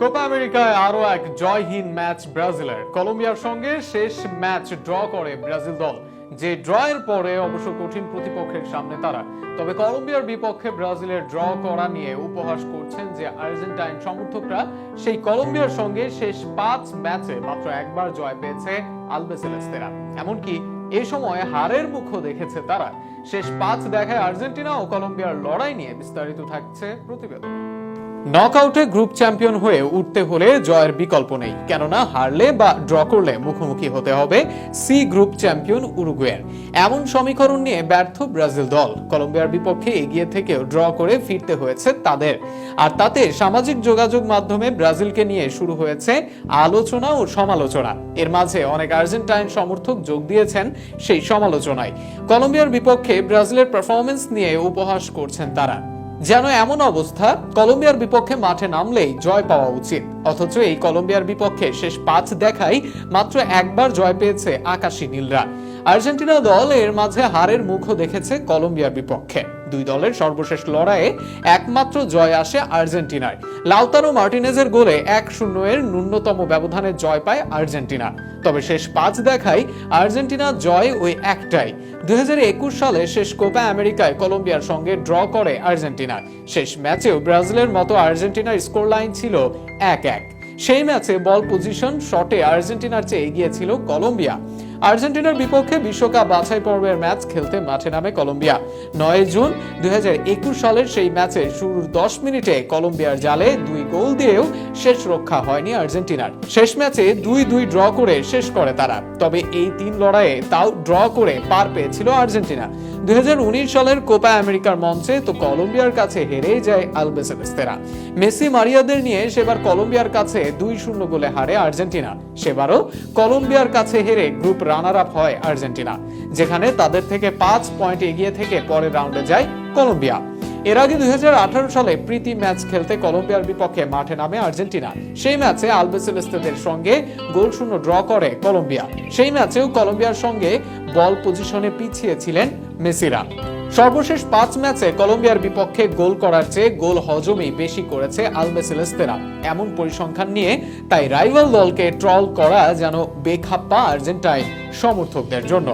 Copa আমেরিকায় আরও এক জয়হীন ম্যাচ ব্রাজিলের। কলম্বিয়ার সঙ্গে শেষ ম্যাচ ড্র করে ব্রাজিল দল, যে ড্রয়ের পরে অবশ্য কঠিন প্রতিপক্ষের সামনে তারা। তবে কলম্বিয়ার বিপক্ষে ব্রাজিলের ড্র করা নিয়ে উপহাস করছেন যে আর্জেন্টাইন সমর্থকরা, সেই কলম্বিয়ার সঙ্গে শেষ পাঁচ ম্যাচে মাত্র একবার জয় পেয়েছে আলবেসেলেস্তেরা। এমনকি এই সময় হারের মুখও দেখেছে তারা। শেষ পাঁচ দেখায় আর্জেন্টিনা ও কলম্বিয়ার লড়াই নিয়ে বিস্তারিত থাকছে প্রতিবেদন। নকআউটে গ্রুপ চ্যাম্পিয়ন হয়ে উঠতে হলে জয়ের বিকল্প নেই। কেননা হারলে বা ড্র করলে মুখোমুখি হতে হবে সি গ্রুপ চ্যাম্পিয়ন উরুগুয়ের। এমন সমীকরণ নিয়ে ব্যর্থ ব্রাজিল দল। কলম্বিয়ার বিপক্ষে এগিয়ে থেকেও ড্র করে ফিরতে হয়েছে তাদের। আর তাতে সামাজিক যোগাযোগ মাধ্যমে ব্রাজিলকে নিয়ে শুরু হয়েছে আলোচনা ও সমালোচনা। এর মাঝে অনেক আর্জেন্টাইন সমর্থক যোগ দিয়েছেন সেই সমালোচনায়। কলম্বিয়ার বিপক্ষে ব্রাজিলের পারফরমেন্স নিয়ে উপহাস করছেন তারা। যেন এমন অবস্থা, কলম্বিয়ার বিপক্ষে মাঠে নামলেই জয় পাওয়া উচিত। অথচ এই কলম্বিয়ার বিপক্ষে শেষ পাঁচ দেখাই মাত্র একবার জয় পেয়েছে আকাশী নীলরা। আর্জেন্টিনা দল এর মাঝে হারের মুখও দেখেছে কলম্বিয়ার বিপক্ষে। দুই দলের সর্বশেষ লড়াইয়ে একমাত্র জয় আসে আর্জেন্টিনার লাউতারো মার্টিনেজের গোলে এক শূন্য এর ন্যূনতম ব্যবধানে জয় পায় আর্জেন্টিনা। তবে শেষ পাঁচ দেখায় আর্জেন্টিনা জয় ওই একটাই। দুই হাজার একুশ সালে শেষ কোপা আমেরিকায় কলম্বিয়ার সঙ্গে ড্র করে আর্জেন্টিনা। শেষ ম্যাচেও ব্রাজিলের মতো আর্জেন্টিনার স্কোর লাইন ছিল এক এক। সেই ম্যাচে বল পজিশন শটে আর্জেন্টিনার চেয়ে এগিয়ে ছিল কলম্বিয়া। আর্জেন্টিনার বিপক্ষে বিশ্বকাপ বাছাই পর্বের ম্যাচ খেলতে মাঠে নামে কলম্বিয়া। নয় জুন দুই সালের সেই ম্যাচে শুরুর দশ মিনিটে কলম্বিয়ার জালে দুই গোল দিয়েও শেষ রক্ষা হয়নি আর্জেন্টিনার। শেষ ম্যাচে দুই দুই ড্র করে শেষ করে তারা। তবে এই তিন লড়াইয়ে তাও ড্র করে পার পেয়েছিল আর্জেন্টিনা। দুই হাজার উনিশ সালের কোপা আমেরিকার মঞ্চে তো কলম্বিয়ার কাছে হেরেই যায় আলবেসেলেস্তেরা। মেসি মারিয়াদের নিয়ে সেবার কলম্বিয়ার কাছে দুই শূন্য গোলে হারে আর্জেন্টিনা। সেবারও কলম্বিয়ার কাছে হেরে গ্রুপ রানার আপ হয় আর্জেন্টিনা, যেখানে তাদের থেকে পাঁচ পয়েন্ট এগিয়ে থেকে পরের রাউন্ডে যায় কলম্বিয়া। এর আগে দুই হাজার আঠারো সালে প্রীতি ম্যাচ খেলতে কলম্বিয়ার বিপক্ষে মাঠে নামে আর্জেন্টিনা। সেই ম্যাচে আলবেসেলেস্তেদের সঙ্গে গোল শূন্য ড্র করে কলম্বিয়া। সেই ম্যাচেও কলম্বিয়ার সঙ্গে বল পজিশনে পিছিয়ে ছিলেন মেসিরা। সর্বশেষ পাঁচ ম্যাচে কলম্বিয়ার বিপক্ষে গোল করার চেয়ে গোল হজমেই বেশি করেছে আলবেসেলেস্তেরা এমন পরিসংখ্যান নিয়ে তাই রাইভাল দলকে ট্রল করা যেন বেখাপ্পা আর্জেন্টাইন সমর্থকদের জন্য।